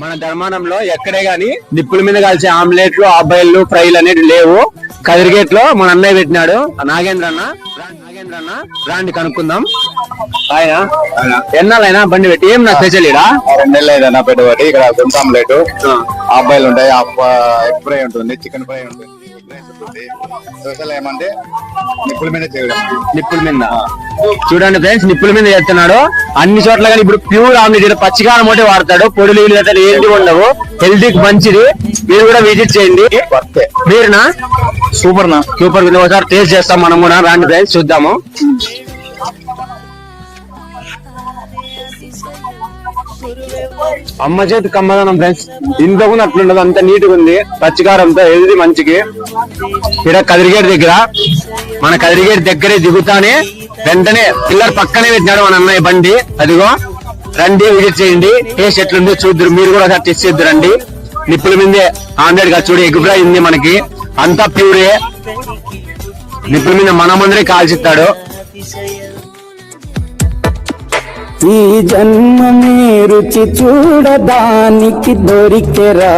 మన ధర్మానంలో ఎక్కడే గాని నిప్పుల మీద కలిసే ఆమ్లెట్లు ఆబాయిల్లు ఫ్రైలు అనేవి లేవు. కదిరిగేట్లో మన అన్నయ్య పెట్టినాడు. నాగేంద్ర అన్న నాగేంద్ర అన్న రాండి కనుక్కుందాం. ఆయన ఎన్నాళ్ళైనా బండి పెట్టి ఏం నా స్పెషల్ ఇడా రెండు నెలలు ఏదైనా పెట్టుబడి ఇక్కడ గుంట ఆమ్లెట్. అబ్బాయిలు ఉంటాయి ఫ్రై ఉంటుంది చికెన్ ఫ్రై ఉంటుంది. ఉంటుంది నిప్పుల మీద చేయడం. నిప్పుల మీద. చూడండి ఫ్రెండ్స్ నిప్పుల మీద చేస్తున్నాడు. అన్ని చోట్ల కానీ ఇప్పుడు ప్యూర్ ఆమ్లెట్ పచ్చికారం ఒకటి వాడతాడు. పొడి నీళ్ళు అసలు ఏంటి ఉండవు. హెల్తీకి మంచిది. మీరు కూడా విజిట్ చేయండి. మీరునా? సూపర్ నా. సూపర్ ఒకసారి టేస్ట్ చేస్తాం మనం కూడా. రాండి ఫ్రెండ్స్ చూద్దాము. అమ్మ చేతి కమ్మదనం ఫ్రెండ్స్ ఇంతకుముందు అట్లుండదు అంత నీట్గా ఉంది. పచ్చికారంతో ఏది మంచికి. ఇక్కడ కదిరిగేడు దగ్గర మన కదిరిగేడు దగ్గరే దిగుతానే వెంటనే పిల్లర్ పక్కనే పెట్టినాడు మన అన్నయ్య బండి. అదిగో రండి విజిట్ చేయండి. టేస్ట్ ఎట్లుందో చూద్దరు. మీరు కూడా ఒకసారి టెస్ట్ చేద్దరు రండి. నిప్పుల మీదే ఆమ్లెట్గా చూడు ఎగ్ ఫ్రై ఉంది మనకి. అంతా ప్యూరే నిప్పుల మీద మన ముందరే కాల్చిస్తాడు. ఈ జన్మ రుచి చూడడానికి దొరికెరా.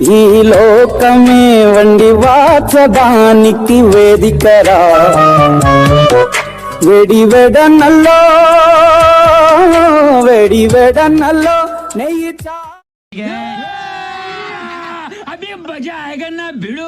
ఈ లోకమే వండి వాచదానికి వేదికరా. వెడి వెడనల్లో వెడి వెడనల్లో నెయ్యి అభి బజా నా బిడు.